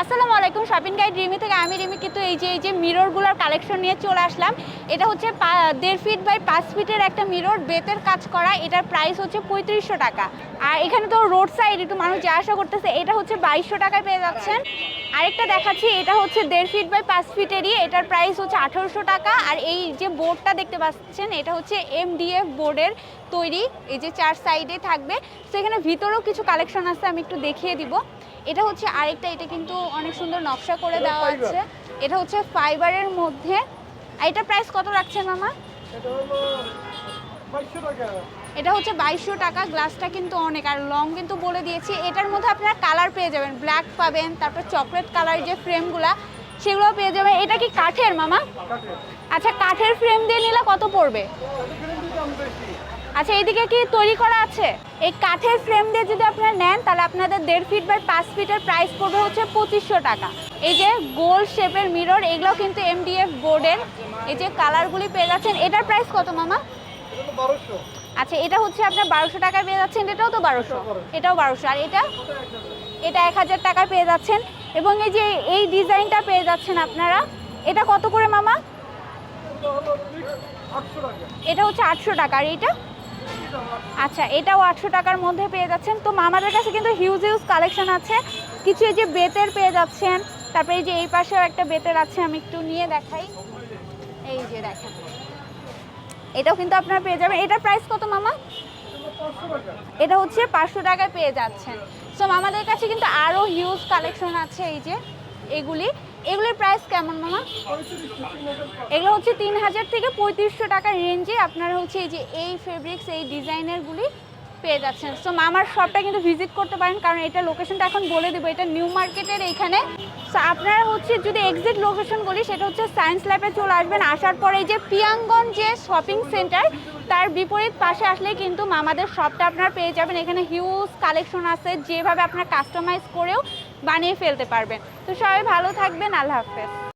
আসসালামু আলাইকুম, shopping guide Rimi থেকে। আমি রিমি কিন্তু এই যে এই যে মিররগুলোর কালেকশন নিয়ে চলে আসলাম। এটা হচ্ছে দেড় ফিট বাই পাঁচ ফিটের একটা মিরর। বেতের কাজ করা, এটার প্রাইস হচ্ছে পঁয়ত্রিশশো টাকা। আর এখানে তো রোড সাইড একটু মানুষ যা আসা করতেছে, এটা হচ্ছে বাইশশো টাকায় পেয়ে যাচ্ছেন। আরেকটা দেখাচ্ছি, এটা হচ্ছে দেড় ফিট বাই পাঁচ ফিটেরই, এটার প্রাইস হচ্ছে আঠেরোশো টাকা। আর এই যে বোর্ডটা দেখতে পাচ্ছেন, এটা হচ্ছে এমডিএফ বোর্ডের তৈরি, এই যে চার সাইডে থাকবে। সেখানে ভিতরেও কিছু কালেকশন আছে, আমি একটু দেখিয়ে দিব। এটা হচ্ছে আরেকটা এটা কিন্তু অনেক সুন্দর নকশা করে দেওয়া আছে। এটা হচ্ছে ফাইবারের মধ্যে। এটা প্রাইস কত রাখছেন মামা? এটা হচ্ছে বাইশশো টাকা গ্লাসটা কিন্তু অনেক। আর লং কিন্তু বলে দিয়েছি এটার মধ্যে আপনারা কালার পেয়ে যাবেন। ব্ল্যাক পাবেন তারপর চকলেট কালার যে ফ্রেমগুলা সেগুলো পেয়ে যাবেন। এটা কি কাঠের মামা? আচ্ছা কাঠের ফ্রেম দিয়ে নিলে কত পড়বে? আচ্ছা এইদিকে কি তৈরি করা আছে? এই কাঠের ফ্রেম দিয়ে যদি আপনারা নেন, তাহলে আপনাদের দেড় ফিট বাই পাঁচ ফিটের প্রাইস পড়বে হচ্ছে পঁচিশশো টাকা। এই যে গোল শেপের মিরর এগুলো কিন্তু এমডিএফ বোর্ডের এই যে কালারগুলি পেয়ে যাচ্ছেন, এটার প্রাইস কত মামা? আচ্ছা এটা হচ্ছে আপনার বারোশো টাকায় পেয়ে যাচ্ছেন, এটাও তো বারোশো। এটাও বারোশো। আর এটা? এটা এক হাজার টাকায় পেয়ে যাচ্ছেন। এবং এই যে এই ডিজাইনটা পেয়ে যাচ্ছেন আপনারা, এটা কত করে মামা? এটা হচ্ছে আটশো টাকা। আর এইটা? আচ্ছা এটাও আটশো টাকার মধ্যে পেয়ে যাচ্ছেন। তো মামাদের কাছে কিন্তু হিউজ হিউজ কালেকশন আছে। কিছু এই যে বেতের পেয়ে যাচ্ছেন, তারপরে এই যে এই পাশেও একটা বেতের আছে, আমি একটু নিয়ে দেখাই। এই যে দেখেন। এটাও কিন্তু আপনারা পেয়ে যাবেন। এটার প্রাইস কত, মামা? এটা হচ্ছে পাঁচশো টাকায় পেয়ে যাচ্ছেন। সো মামাদের কাছে কিন্তু আরও হিউজ কালেকশন আছে, এই যে। এগুলি। এগুলির প্রাইস কেমন মামা এগুলো হচ্ছে তিন হাজার থেকে পঁয়ত্রিশশো টাকার রেঞ্জে আপনারা হচ্ছে এই যে এই ফেব্রিক্স এই ডিজাইনারগুলি পেয়ে যাচ্ছেন। সো মামার শপটা কিন্তু ভিজিট করতে পারেন, কারণ এটা লোকেশনটা এখন বলে দেবো। এটা নিউ মার্কেটের এইখানে আপনারা হচ্ছে যদি এক্সিট লোকেশন বলি, সেটা হচ্ছে সায়েন্স ল্যাবে চলে আসবেন। আসার পরে যে পিয়াঙ্গন যে শপিং সেন্টার তার বিপরীত পাশে আসলে কিন্তু মামাদের শপটা আপনারা পেয়ে যাবেন। এখানে হিউজ কালেকশন আছে, যেভাবে আপনারা কাস্টমাইজ করেও বানিয়ে ফেলতে পারবেন। তো সবাই ভালো থাকবেন, আল্লাহ হাফেজ।